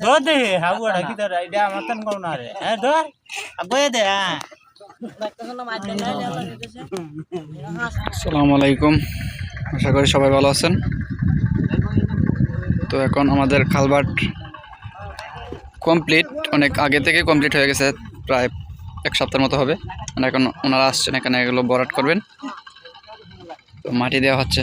ধর দে হাবু কি ধর এটা আমার তন কোন না রে। হ্যাঁ ধর। আগে দে হ্যাঁ। আসসালামু আলাইকুম। আশা করি সবাই ভালো আছেন। তো এখন আমাদের খালবাট কমপ্লিট অনেক আগে থেকে কমপ্লিট হয়ে গেছে প্রায় এক সপ্তাহের মতো হবে। মানে এখন ওনারা আসছেন এখানে এগুলো বরাট করবেন। তো মাটি দেওয়া হচ্ছে।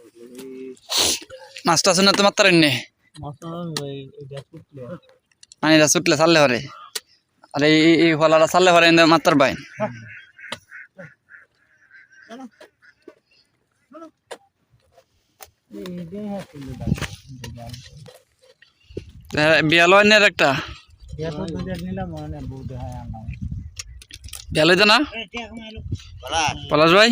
মাছটা শুনে তো মাত্রা নে মানে এটা ছুটলে সারলে হরে। আর এই হলাটা সারলে হরে মাত্রার বাইন। হ্যাঁ, বিয়ালয়নের একটা। বিয়ালয় না? পলাশ ভাই?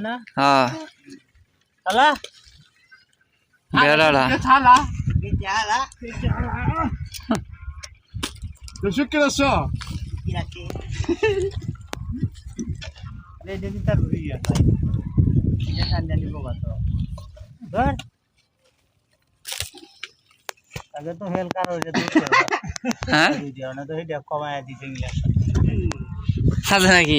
না? হ্যাঁ। ধর। আগে তো হেলকার হয়ে? যেত হ্যাঁ তো কমায় দিতে গেলে। আছে নাকি?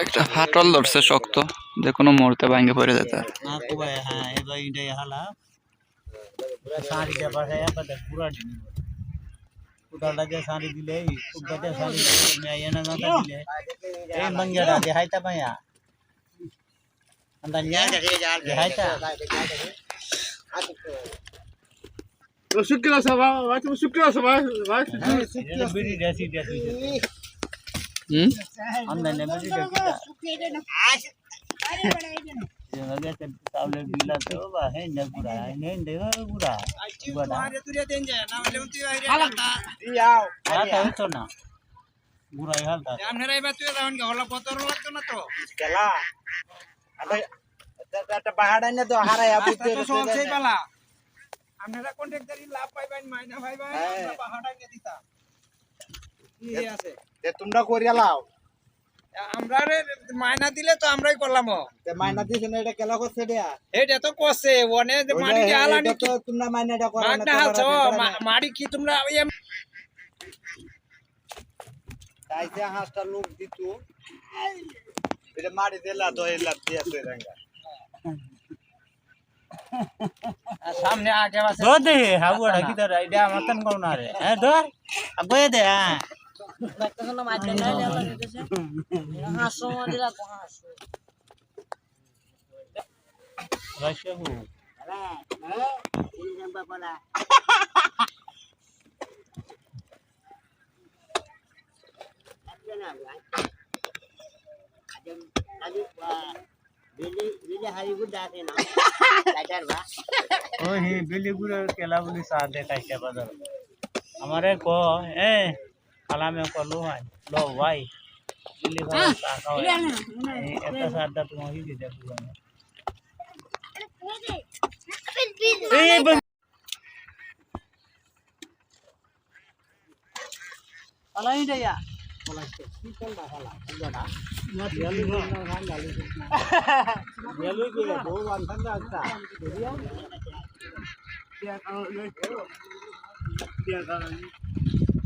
একটা ফাটল ধরছে শক্ত যে কোনো মুহূর্তে ভাঙ্গে পড়ে যেতে। দিলে হাইতা শুক্র সভা শুক্র সভা ভাই এটা বিড়ি দেশি দেশি হুম আন্দানিয়া বিড়ি দেশি Jangan tahu bila tu bah hendak pura, hendak pura. Pura. Kalau একটা আইনে তো হারাই আপনারা কন্ট্রাক্টরি লাভ পাইবেন মাইনা পাইবেন হ্যাঁ। আমরা আছে? তোমরা করিয়া লাও। আমরা মাইনা দিলে তো আমরাই করলাম তে মাইনা দিছে না এটা কেলা করছে দেয়া এটা তো করছে ওনে যে মাটি যে হালানি তো তোমরা মাইনাটা করো না মাটি কি তোমরা এম তাইছে হাঁসটা লোক দিত এটা মারি দিলা তো এলা দিয়া তুই রাঙ্গা সামনে আগে আছে ধর দে হাবুড়া কি ধর এটা আমার তন কোন রে হ্যাঁ ধর আগে দে হ্যাঁ রাশিয়াবু ও হে বিলিগুড়ে কেলা বলি সা দেখাইছে বাজার আমারে ক এ কালামে কলো ভাই লো ভাই বিলি ভাই সা খাও একটা সাদা তোমাকে দিতে পারব এই বন- আলাই দেয়া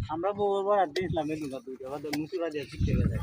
আমরা বহুবার দিয়েছিলাম এই দুটো দুটো মুসুরা দিয়ে শিখতে গেছে